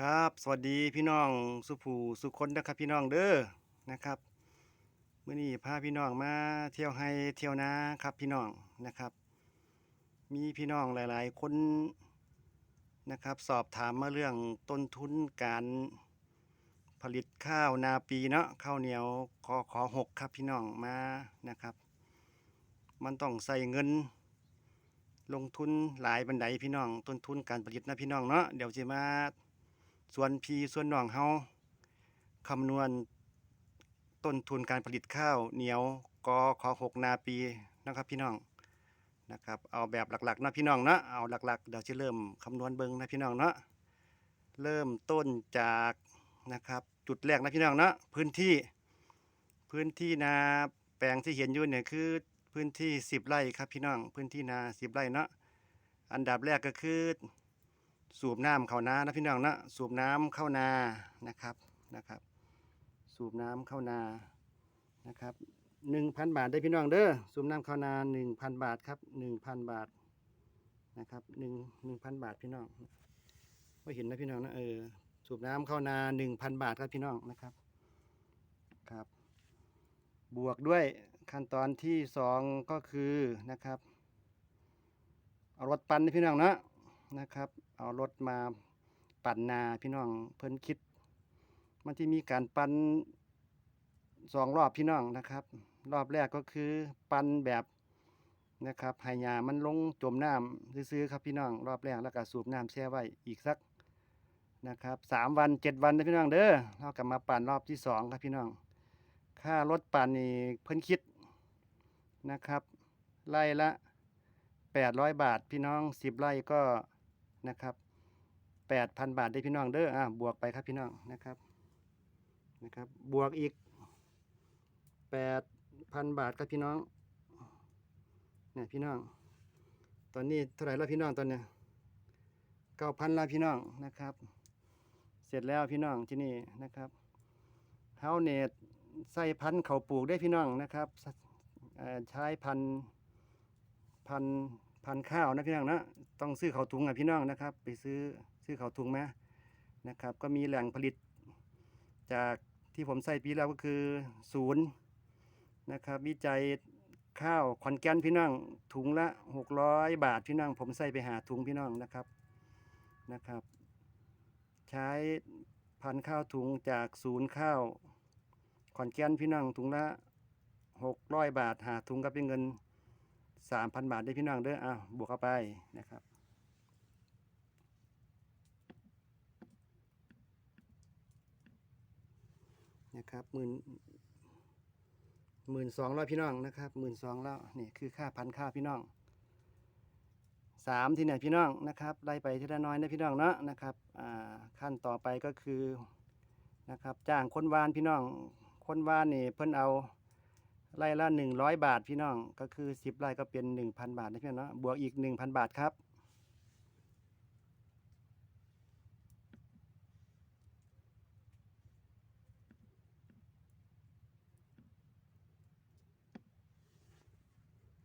ครับ สวัสดีพี่น้องสุภูสุคนนะครับพี่น้องเด้อนะครับเมื้อนี้พาพี่น้องมาเที่ยวให้เที่ยวนาครับพี่น้องนะครับ มีพี่น้องหลาย ๆ คนนะครับ สอบถามมาเรื่องต้นทุนการผลิตข้าวนาปีเนาะข้าวเหนียวขอขอหกครับพี่น้องมานะครับ มันต้องใส่เงินลงทุนหลายบันไดพี่น้อง ต้นทุนการผลิตนะพี่น้องเนาะเดี๋ยวจะมา ส่วนพีส่วนน้องเฮาคำนวณต้นทุนการผลิตข้าวเหนียวกอขอหกนาปีนะครับพี่น้องนะครับเอาแบบหลักๆนะพี่น้องเนาะเอาหลักๆเดี๋ยวจะเริ่มคำนวณเบิ้งนะพี่น้องเนาะเริ่มต้นจากนะครับจุดแรกนะพี่น้องเนาะพื้นที่พื้นที่นาแปลงที่เห็นอยู่เนี่ยคือพื้นที่ 10 ไร่ครับพี่น้องพื้นที่นา 10 ไร่เนาะอันดับแรกก็คือ สูบน้ำเข้านานะพี่น้องนะสูบน้ำเข้านานะครับนะครับ สูบน้ำเข้านานะครับหนึ่งพันบาทได้พี่น้องเด้อสูบน้ำเข้านาหนึ่งพันบาทครับหนึ่งพันบาทนะครับหนึ่งหนึ่งพันบาทพี่น้องไม่เห็นนะพี่น้องนะเออสูบน้ำเข้านาหนึ่งพันบาทครับพี่น้องนะครับครับ บวกด้วยขั้นตอนที่สองก็คือนะครับเอารถปั่นนะพี่น้องนะนะครับ เอารถมาปั่นนาพี่น้องเพิ่นคิด มันที่มีการปั่นสองรอบพี่น้องนะครับ รอบแรกก็คือปั่นแบบนะครับห้หญ้ามันลงจมน้ำซื้อๆครับพี่น้องรอบแรกแล้วก็สูบน้ำแช่ไว้อีกสักนะครับสามวันเจ็ดวันนะพี่น้องเด้อเรากลับมาปั่นรอบที่สองครับพี่น้อง ค่ารถปั่นนี่เพิ่นคิดนะครับไล่ละแปดร้อยบาทพี่น้องสิบไร่ก็ นะครับแปดพันบาทได้พี่น้องเด้ออะบวกไปครับพี่น้องนะครับนะครับ บวกอีกแปดพันบาทครับพี่น้องเนี่ยพี่น้อง ตอนนี้เท่าไหร่แล้วพี่น้องตอนเนี้ยเก้าพันแล้วพี่น้องนะครับ เสร็จแล้วพี่น้องที่นี่นะครับเฮาเนตใส่พันเขาปลูกได้พี่น้องนะครับใช้พันพัน พันข้าวนะพี่น้องนะต้องซื้อเขาวถุงอะพี่น้องนะครับ ไปซื้อซื้อเขาวถุงมานะครับ ก็มีแหล่งผลิต จากที่ผมใส่ปีแล้วก็คือศูนย์นะครับ วิจัยข้าวขอนแก่นพี่น้องถุงละหกร้อยบาทพี่น้องผมใส่ไปหาถุงพี่น้องนะครับนะครับ ใช้พันข้าวถุงจากศูนย์ข้าวขอนแก่นพี่น้องถุงละหกร้อยบาทหาถุงก็เป็นเงิน สามพันบาทได้พี่น้องเด้ออ้าวบวกเข้าไปนะครับนะครับหมื่นหมื่นสองร้อยพี่น้องนะครับหมื่นสองแล้วนี่คือค่าพันค่าพี่น้องสามที่เนี่ยพี่น้องนะครับไล่ไปทีละน้อยนะพี่น้องเนาะนะครับอ่าขั้นต่อไปก็คือนะครับจ้างคนวานพี่น้องคนวานนี่เพิ่นเอา ไร่ละหนึ่งร้อยบาทพี่น้อง ก็คือสิบไร่ก็เป็นหนึ่งพันบาทนะพี่น้องเนาะบวกอีกหนึ่งพันบาทครับ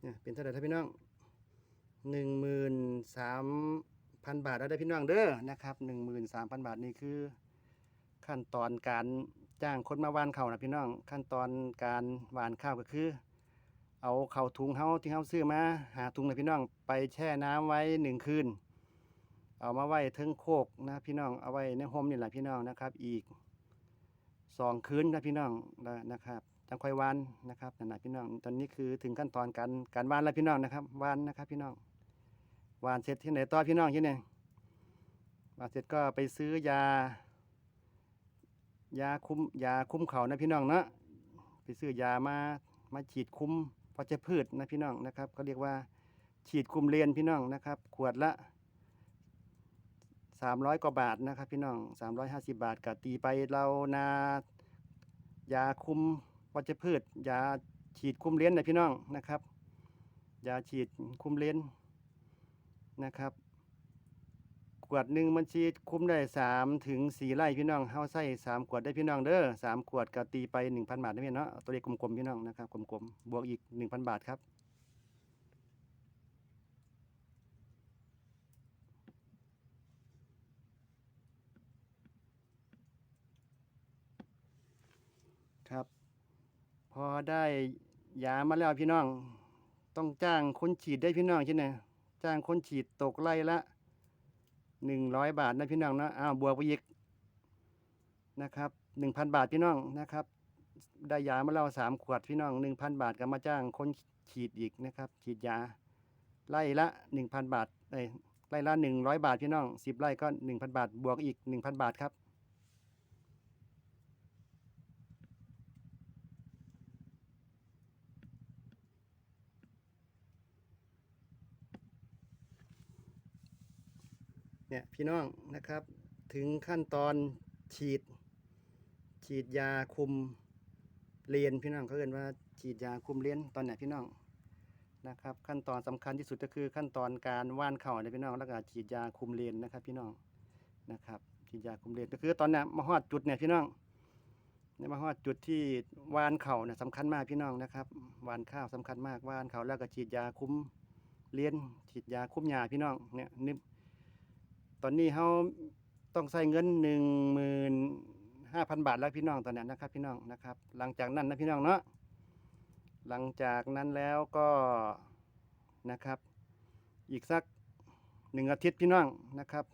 เนี่ยเป็นเท่าไหร่ครับพี่น้องหนึ่งหมื่นสามพันบาทแล้วได้พี่น้องเด้อนะครับหนึ่งหมื่นสามพันบาทนี่คือขั้นตอนการ จ้างคนมาหวานข้าวนะพี่น้องขั้นตอนการหวานข้าวก็คือ เอาข้าวถุงเฮาที่เฮาซื้อมาหาถุงนะพี่น้องไปแช่น้ำไว้หนึ่งคืน เอามาไว้เทิงโคกนะพี่น้องเอาไว้ในห่มนี่แหละพี่น้องนะครับ อีกสองคืนนะพี่น้องนะครับจังค่อยวานนะครับนั่นนะพี่น้องตอนนี้คือถึงขั้นตอนการการวานแล้วพี่น้องนะครับวานนะครับ พี่น้องวานเสร็จที่ไหนต่อพี่น้องที่ไหนวานเสร็จก็ไปซื้อยา ยาคุ้มยาคุ้มเขานะพี่น้องนะไปซื้อยามามาฉีดคุ้มวัชพืชนะพี่น้องนะครับเขาเรียกว่าฉีดคุมเลนพี่น้องนะครับ ขวดละสามร้อยกว่าบาทนะครับพี่น้องสามร้อยห้าสิบาทก็ตีไปเรานายาคุมวัชพืชยาฉีดคุมเลนนะพี่น้องนะครับยาฉีดคุมเลี้ยนนะครับ ขวดหนึ่งมันชีคุ้มได้สามถึงสี่ไร่พี่น้องเฮาใส่สามขวดได้พี่น้องเด้อสามขวดก็ตีไปหนึ่งพันบาทนะพี่เนาะตัวเลขกลมๆพี่น้องนะครับกลมๆบวกอีกหนึ่งพันบาทครับครับ พอได้ยามาแล้วพี่น้อง ต้องจ้างคนฉีดได้พี่น้องใช่ไหมจ้างคนฉีดตกไร่ละ หนึ่งร้อยบาทนะพี่น้องนะอ้าวบวกไปอีกนะครับหนึ่งพันบาทพี่น้องนะครับ ได้ยามาเล่าสามขวดพี่น้องหนึ่งพันบาทก็มาจ้างคนฉีดอีกนะครับ ฉีดยาไล่ละหนึ่งพันบาทเอ้ยไล่ละหนึ่งร้อยบาทพี่น้องสิบไล่ก็หนึ่งพันบาทบวกอีกหนึ่งพันบาทครับ เนี่ยพี่น้องนะครับ ถึงขั้นตอนฉีด ฉีดยาคุมเลนพี่น้องเขาเรียกว่าฉีดยาคุมเลนตอนไหนพี่น้องนะครับ ขั้นตอนสำคัญที่สุดก็คือขั้นตอนการว่านเข่าเนี่ยพี่น้องแล้วก็ฉีดยาคุมเลนนะครับ พี่น้องนะครับฉีดยาคุมเลนก็คือตอนเนี้ยมาฮอดจุดเนี่ยพี่น้องเนี่ยมาฮอดจุดที่ว่านเข่าเนี่ยสำคัญมากพี่น้องนะครับว่านข้าวสำคัญมากว่านเข่าแล้วก็ฉีดยาคุมเลนฉีดยาคุมหญ้าพี่น้องเนี่ยนึก ตอนนี้เขาต้องใช้เงินหนึ่งหมื่นห้าพันบาทแล้วพี่น้องตอนนั้นนะครับ พี่น้องนะครับ หลังจากนั้นนะพี่น้องเนาะหลังจากนั้นแล้วก็นะครับ อีกสักหนึ่งอาทิตย์พี่น้องนะครับ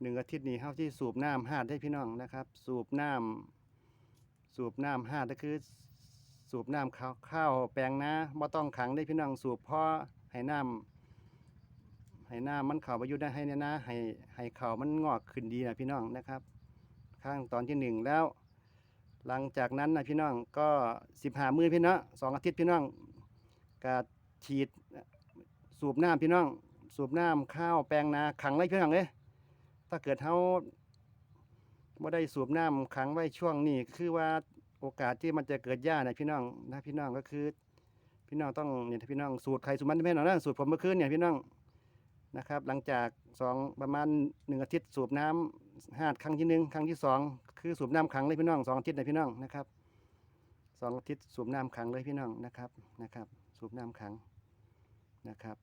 หนึ่งอาทิตย์นี้เขาที่สูบน้ำหาดให้พี่น้องนะครับ สูบน้ำสูบน้ำหาก็คือ สูบน้ำข้าวข้าวแปลงนาบ่ต้องขังได้พี่น้องสูบพอให้น้ำ ให้หน้ามันเข่าไปอยู่ได้ให้เนี่ยนะให้ให้เข่ามันงอกขึ้นดีนะพี่น้องนะครับ ข้างตอนที่หนึ่งแล้ว หลังจากนั้นนะพี่น้องก็สิบหามือพี่น้องสองอาทิตย์พี่น้องกาฉีดสูบน้ำพี่น้อง สูบน้ำข้าวแปลงนาขังไว้พี่น้องเลยถ้าเกิดเขาไม่ได้สูบน้ำขังไว้ช่วงนี้คือว่าโอกาสที่มันจะเกิดหญ้านะพี่น้องนะพี่น้องก็คือ พี่น้องต้องเนี่ยพี่น้องสูตรใครสูตรมันไม่หนองนะสูตรผมเมื่อคืนเนี่ยพี่น้อง นะครับ หลังจากสองประมาณหนึ่งอาทิตย์สูบน้ำหาดครั้งที่หนึ่งครั้งที่สองคือสูบน้ำขังเลยพี่น้องสองอาทิตย์นะพี่น้องนะครับสองอาทิตย์สูบน้ำขังเลยพี่น้องนะครับนะครับ สูบน้ำขังนะครับ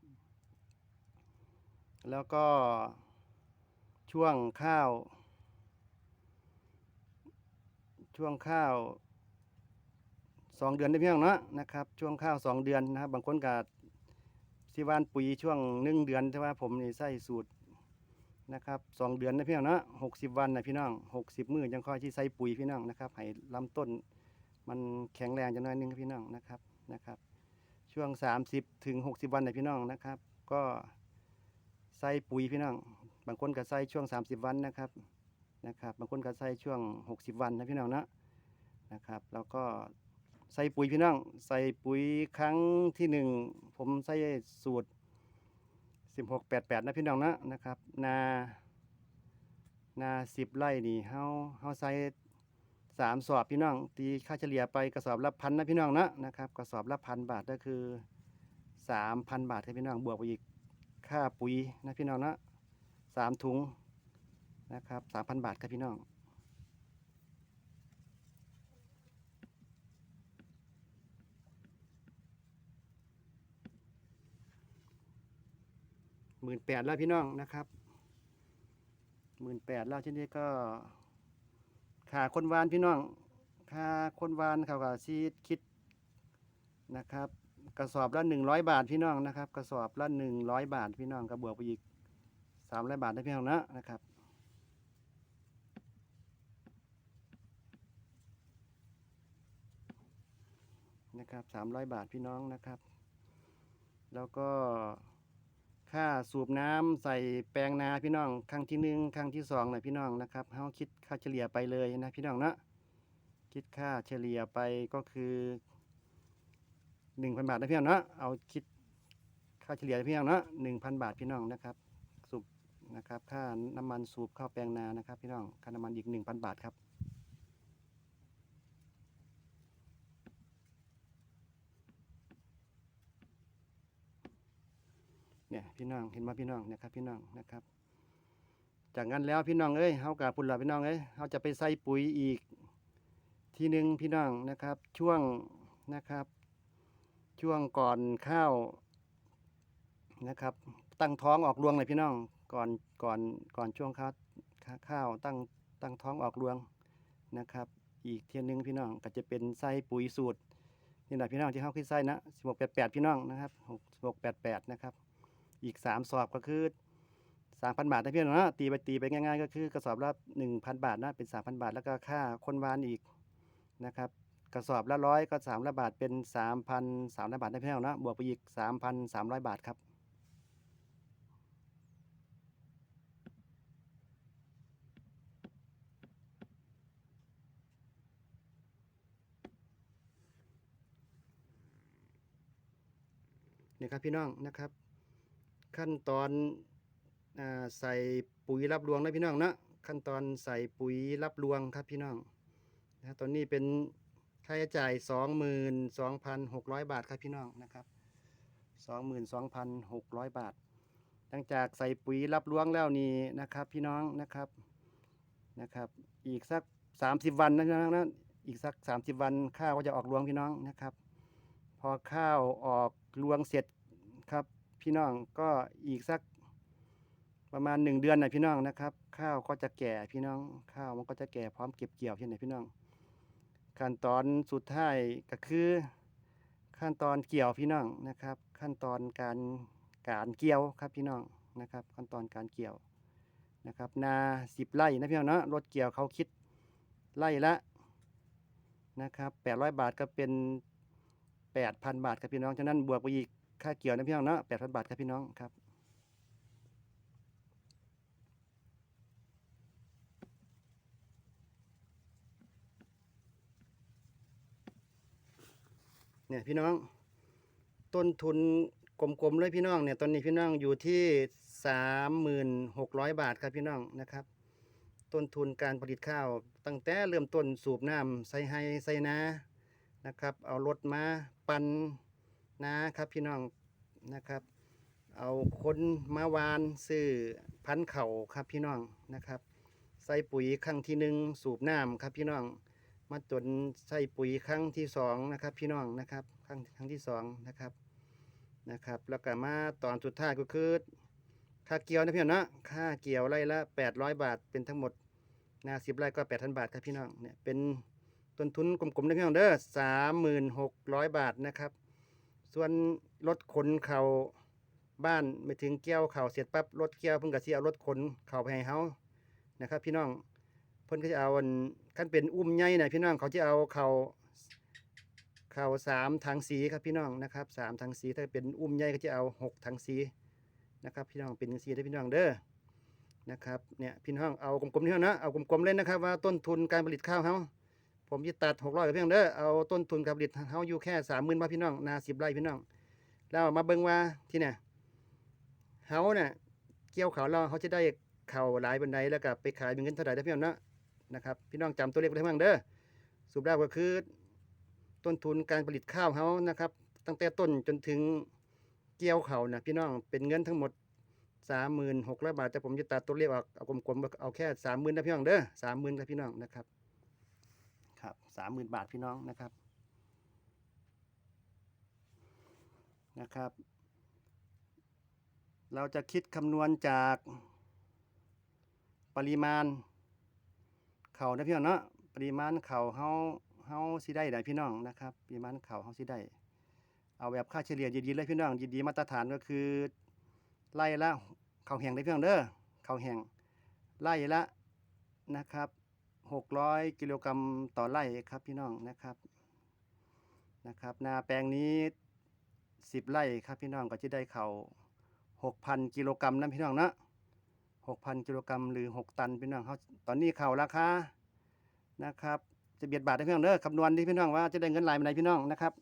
แล้วก็ช่วงข้าว ช่วงข้าวสองเดือนได้พี่น้องเนาะนะครับ ช่วงข้าวสองเดือนนะครับ บางคนก็ สิวานปุ๋ยช่วงหนึ่งเดือนแต่ว่าผมนี่ใส่สูตรนะครับสองเดือนนะพี่น้องเนาะหกสิบวันนะพี่น้องหกสิบมื้อจังค่อยที่ใส่ปุ๋ยพี่น้องนะครับให้ลำต้น มันแข็งแรงจังน้อยนึงครับพี่น้องนะครับนะครับ ช่วงสามสิบถึงหกสิบวันนะพี่น้องนะครับ ก็ใส่ปุ๋ยพี่น้อง บางคนก็ใส่ช่วงสามสิบวันนะครับนะครับ บางคนก็ใส่ช่วงหกสิบวันนะพี่น้องเนาะนะครับ แล้วก็ ใส่ปุ๋ยพี่น้อง ใส่ปุ๋ยครั้งที่หนึ่งผมใส่สูตรสิบหกแปดแปดนะพี่น้องนะนะครับ นานาสิบไร่นี่เฮาเฮาใส่สามสอบพี่น้อง ตีค่าเฉลี่ยไปกระสอบละพันนะพี่น้องนะนะครับกระสอบละพันบาทก็คือสามพันบาทให้พี่น้องบวกไปอีกค่าปุ๋ยนะพี่น้องนะสามถุงนะครับสามพันบาทครับพี่น้อง หมื่นแปดแล้วพี่น้องนะครับหมื่นแปดแล้วที่นี่ก็ค่าคนวานพี่น้องค่าคนวานเขาก็ซีคิดนะครับ กระสอบละหนึ่งร้อยบาทพี่น้องนะครับ กระสอบละหนึ่งร้อยบาทพี่น้องก็บวกไปอีกสามร้อยบาทได้พี่น้องนะนะครับนะครับสามร้อยบาทพี่น้องนะครับ แล้วก็ ค่าสูบน้ำใส่แปลงนาพี่น้อง ครั้งที่หนึ่งครั้งที่สองนะพี่น้องนะครับเฮาคิดค่าเฉลี่ยไปเลยนะพี่น้องเนาะคิดค่าเฉลี่ยไปก็คือหนึ่งพันบาทนะพี่น้องเนาะเอาคิดค่าเฉลี่ยพี่น้องเนาะหนึ่งพันบาทพี่น้องนะครับสูบนะครับค่าน้ำมันสูบเข้าแปลงนานะครับ พี่น้องค่าน้ำมันอีกหนึ่งพันบาทครับ เนี่ยพี่น้องเห็นมาพี่น้องนะครับพี่น้องนะครับ จากนั้นแล้วพี่น้องเอ้ยเฮากับปุ่นละพี่น้องเอ้ยเฮาจะไปใส่ปุ๋ยอีก ทีหนึ่งพี่น้องนะครับ ช่วงนะครับ ช่วงก่อนข้าวนะครับ ตั้งท้องออกรวงเลยพี่น้องก่อนก่อนก่อนช่วงข้าวข้าวตั้งตั้งท้องออกรวงนะครับ อีกเทียนหนึ่งพี่น้องก็จะเป็นใส่ปุ๋ยสูตรนี่แหละพี่น้องที่เข้าคิดไส้นะสิบหกแปดแปดพี่น้องนะครับหกสิบหกแปดแปดนะครับ อีกสามสอบก็คือสามพันบาทนะพี่น้องนะตีไปตีไปง่ายๆ ก็คือกระสอบละหนึ่งพันบาทนะเป็นสามพันบาท แล้วก็ค่าคนวานอีกนะครับกระสอบละร้อยก็สามร้อยบาทเป็นสามพันสามร้อยบาทนะพี่น้องนะบวกไปอีกสามพันสามร้อยบาทครับนี่ครับพี่น้องนะครับ ขั้นตอนอใส่ปุ๋ยรับรวงนะพี่น้องนะขั้นตอนใส่ปุ๋ยรับรวงครับพี่น้องนะตอนนี้เป็นค่าใช้จ่าย 22,600 บาทครับพี่น้องนะครับ 22,600 บาท หลังจากใส่ปุ๋ยรับรวงแล้วนี่นะครับ พี่น้องนะครับนะครับ อีกสัก 30 วันนะพี่น้องนะอีกสัก 30 วันข้าวก็จะออกรวงพี่น้องนะครับ พอข้าวออกรวงเสร็จครับ พี่น้องก็อีกสักประมาณหนึ่งเดือนนะพี่น้องนะครับ ข้าวก็จะแก่พี่น้องข้าวมันก็จะแก่พร้อมเก็บเกี่ยวที่ไหนพี่น้อง ขั้นตอนสุดท้ายก็คือ ขั้นตอนเกี่ยวพี่น้องนะครับ ขั้นตอนการการเกี่ยวครับพี่น้องนะครับ ขั้นตอนการเกี่ยวนะครับ นาสิบไร่นะพี่น้องเนาะรถเกี่ยวเขาคิดไร่ละนะครับแปดร้อยบาทก็เป็นแปดพันบาทครับพี่น้องฉะนั้นบวกไปอีก ค่าเกี่ยวนะพี่น้องเนาะแปดพันบาทครับพี่น้องครับเนี่ยพี่น้องต้นทุนกลมๆเลยพี่น้องเนี่ยตอนนี้พี่น้องอยู่ที่สามหมื่นหกร้อยบาทครับพี่น้องนะครับ ต้นทุนการผลิตข้าว ตั้งแต่เริ่มต้นสูบน้ำใส่ไฮใส่นานะครับ เอารถมาปั่น นะครับพี่น้องนะครับ เอาคนมาวานซื้อพันเข่าครับพี่น้องนะครับ ใส่ปุ๋ยครั้งที่หนึ่งสูบน้ำครับพี่น้อง มาจนใส่ปุ๋ยครั้งที่สองนะครับ พี่น้องนะครับครั้งครั้งที่สองนะครับนะครับ แล้วก็มาตอนสุดท้ายก็คือค่าเกี่ยวนะพี่น้องนะค่าเกี่ยวไร่ละ 800 บาทเป็นทั้งหมดนาสิบไร่ก็8,000บาทครับพี่น้องเนี่ยเป็นต้นทุนกลมๆนะพี่น้องเด้อสามหมื่นหกร้อยบาทนะครับ ส่วนรถขนเขาบ้านไปถึงเกี่ยวเขาเสร็จปั๊บรถเกี่ยวเพิ่งกะสิเอารถขนเขาไปให้เฮานะครับ พี่น้องเพิ่นก็จะเอาอันขั้นเป็นอุ้มใหญ่นะพี่น้องเขาจะเอาเขาเขาสามถังสีครับพี่น้องนะครับสามถังสีถ้าเป็นอุ้มใหญ่ก็จะเอาหกถังสีนะครับ พี่น้องเป็นถังสีได้พี่น้องเด้อนะครับเนี่ยพี่น้องเอากลมๆนี่นะเอากลมๆเล่นนะครับว่าต้นทุนการผลิตข้าวเฮา ผมจะตัดหกร้อยกับพี่น้องเด้อเอาต้นทุนการผลิตเฮาอยู่แค่สามหมื่นบาทพี่น้องนาสิบไร่พี่น้องแล้วมาเบิ่งว่าที่เนี่ยเฮาเนี่ยเกี่ยวเขาวเราเขาจะได้เข่าวหลายบันไดแล้วก็ไปขายเป็นเงินเท่าไหร่ได้พี่น้องเนะนะครับพี่น้องจำตัวเลขไว้ให้มั่งเด้อสรุปแล้วก็คือ ต้นทุนการผลิตข้าวเขานะครับ ตั้งแต่ต้นจนถึงเกี่ยวเขานะพี่น้องเป็นเงินทั้งหมดสามหมื่นหกร้อยบาทแต่ผมจะตัดตัวเลขออกเอากลมๆเอาแค่สามหมื่นนะพี่น้องเด้อสามหมื่นนะพี่น้องนะครับ ครับสามหมื่นบาทพี่น้องนะครับนะครับ เราจะคิดคำนวณจากปริมาณ เข่านะพี่น้องเนาะปริมาณเข่าเฮาเฮาสิได้ได้พี่น้องนะครับ ปริมาณเข่าเฮาสิได้ เอาแบบค่าเฉลี่ยดีๆเลยพี่น้องดีๆมาตรฐานก็คือไล่ละเข่าแห้งได้พี่น้องเด้อเข่าแห้งไล่ละนะครับ 600 กิโลกรัมต่อไร่ครับพี่น้องนะครับนะครับ นาแปลงนี้ 10 ไร่ครับพี่น้องก็จะได้เขา6,000 กิโลกรัมนะพี่น้องนะ6,000 กิโลกรัมหรือ 6 ตันพี่น้องเขาตอนนี้เขาราคานะครับจะเบียดบาทได้พี่น้องเด้อคำนวณที่พี่น้องว่าจะได้เงินหลายมาไหนพี่น้องนะครับ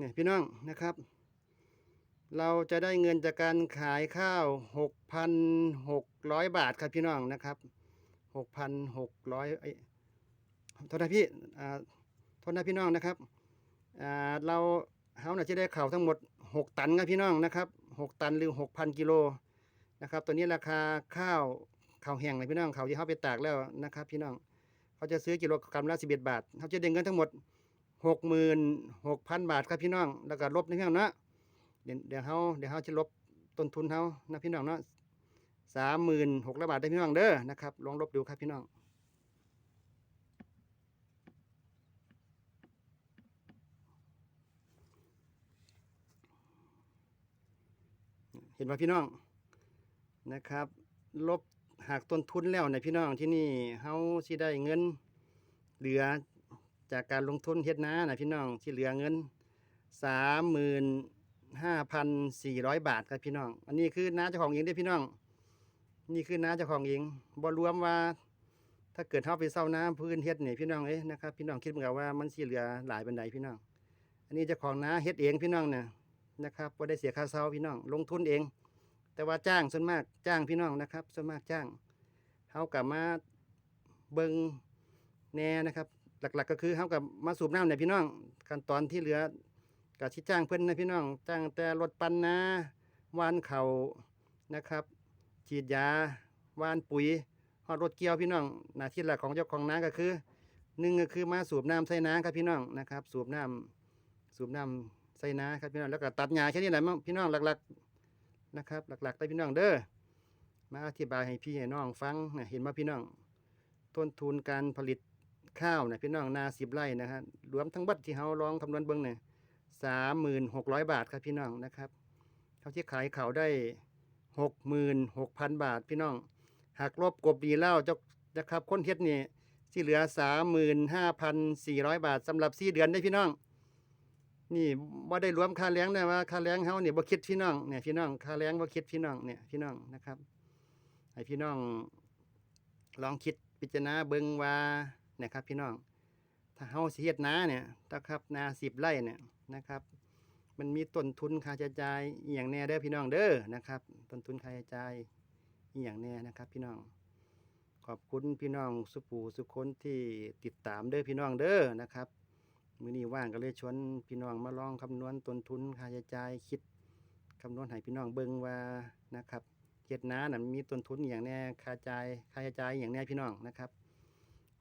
เนี่ยพี่น้องนะครับ เราจะได้เงินจากการขายข้าว 6,600 บาทครับพี่น้องนะครับ 6,600เอ้ยโทษนะพี่อ่าโทษนะพี่น้องนะครับอ่าเราเฮาน่ะจะได้ข้าวทั้งหมด 6 ตันครับพี่น้องนะครับ 6 ตันหรือ 6,000กิโลนะครับตัวนี้ราคาข้าวข้าวแห้งเลยพี่น้องข้าวที่เขาไปตากแล้วนะครับ พี่น้องเขาจะซื้อกิโลกรัมละ11บาทเขาจะได้เงินทั้งหมด 66,000บาทครับพี่น้อง แล้วก็ลบในพี่น้องนะเดี๋ยวเดี๋ยวเฮาเดี๋ยวเฮาจะลบต้นทุนเฮานะพี่น้องเนาะสามหมื่นหกร้อยบาทได้พี่น้องเด้อนะครับลองลบดูครับพี่น้องเห็นว่าพี่น้องนะครับ ลบหากต้นทุนแล้วในพี่น้องที่นี่เฮาสิได้เงินเหลือ จากการลงทุนเฮ็ดนานะพี่น้องที่เหลือเงินสามหมื่นห้าพันสี่ร้อยบาทครับพี่น้อง อันนี้คือน้าเจ้าของเองด้พี่น้อง นี่คือน้าเจ้าของเองบ่รวมว่า ถ้าเกิดเฮาไปเซาน้ำพื้นเฮ็ดนี่พี่น้องเอ้ยนะครับพี่น้องคิดเหมือนกับว่ามันสิเหลือหลายบันไดพี่น้อง อันนี้เจ้าของน้าเฮ็ดเองพี่น้องเนี่ยนะครับบ่ได้เสียค่าเซาพี่น้อง ลงทุนเอง แต่ว่าจ้างส่วนมากจ้างพี่น้องนะครับส่วนมากจ้างเฮากลับมาเบิงแหน่นะครับ หลักๆ ก็คือเฮากับมาสูบน้ำเนี่ยพี่น้องขั้นตอนที่เหลือก็สิจ้างเพิ่อนนะพี่น้องจ้างแต่รถปันนาหวานเขานะครับ ฉีดยาวานปุ๋ยฮอดรถเกี่ยวพี่น้องหน้าที่หลักของเจ้าของนาก็คือหนึ่งก็คือมาสูบน้ำใส่นาครับพี่น้องนะครับ สูบน้ำสูบน้ำใส่นาครับพี่น้องแล้วก็ตัดหญ้าแค่นี้แหละมั้งพี่น้องหลักๆนะครับหลักๆได้พี่น้องเด้อมาอธิบายให้พี่ให้น้องฟังนะเห็นว่าพี่น้อง ต้นทุนการผลิต ข้าวนะพี่น้องนาสิบไร่นะฮะรวมทั้งบัดที่เฮาลองคำนวณเบิ่งเนี่ยสามหมื่นหกร้อยบาทครับพี่น้องนะครับเขาที่ขายเขาวได้หกหมื่นหกพันบาทพี่น้องหากลบกบดีแล้วเจ้านะครับคนเฮ็ดนี่ที่เหลือสามหมื่นห้าพันสี่ร้อยบาทสำหรับสี่เดือนได้พี่น้อง นี่บ่าได้รวมค่าแรงนะว่าค่าแรงเฮาเนี่ยบ่คิดพี่น้องเนี่ยพี่น้องค่าแรงบ่คิดพี่น้องเนี่ยพี่น้องนะครับให้พี่น้องลองคิดพิจารณาเบิ่งว่า นี่ยครับพี่น้อง ถ้าเฮาสิเฮ็ดนาเนี่ยนะครับนา10ไร่เนี่ยนะครับมันมีต้นทุนค่าใช้จ่ายอีหยังแน่เด้อพี่น้องเด้อนะครับต้นทุนค่าใช้จ่ายอีหยังแน่นะครับ พี่น้อง ขอบคุณพี่น้องสุปูสุคนที่ติดตามเด้อพี่น้องเด้อนะครับมือนี้ว่างก็เลยชวนพี่น้องมาลองคำนวณต้นทุนค่าใช้จ่ายคิดคำนวณให้พี่น้องเบิ่งว่านะครับเฮ็ดนาน่ะมีต้นทุนอย่างแน่ค่าจ่ายค่าใช้จ่ายอย่างแน่พี่น้องนะครับ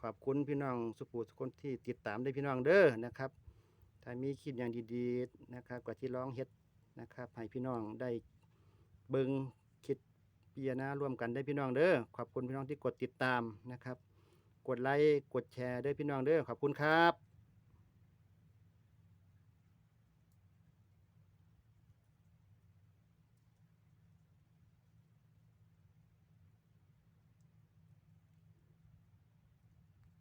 ขอบคุณพี่น้องสุภูทุกคนที่ติดตามได้พี่น้องเด้อนะครับ ถ้ามีคลิปอย่างดีๆนะครับกว่าที่ร้องเฮ็ดนะครับให้พี่น้องได้เบิ่งคิดพิจารณาร่วมกันได้พี่น้องเด้อขอบคุณพี่น้องที่กดติดตามนะครับ กดไลค์กดแชร์ได้พี่น้องเด้อขอบคุณครับ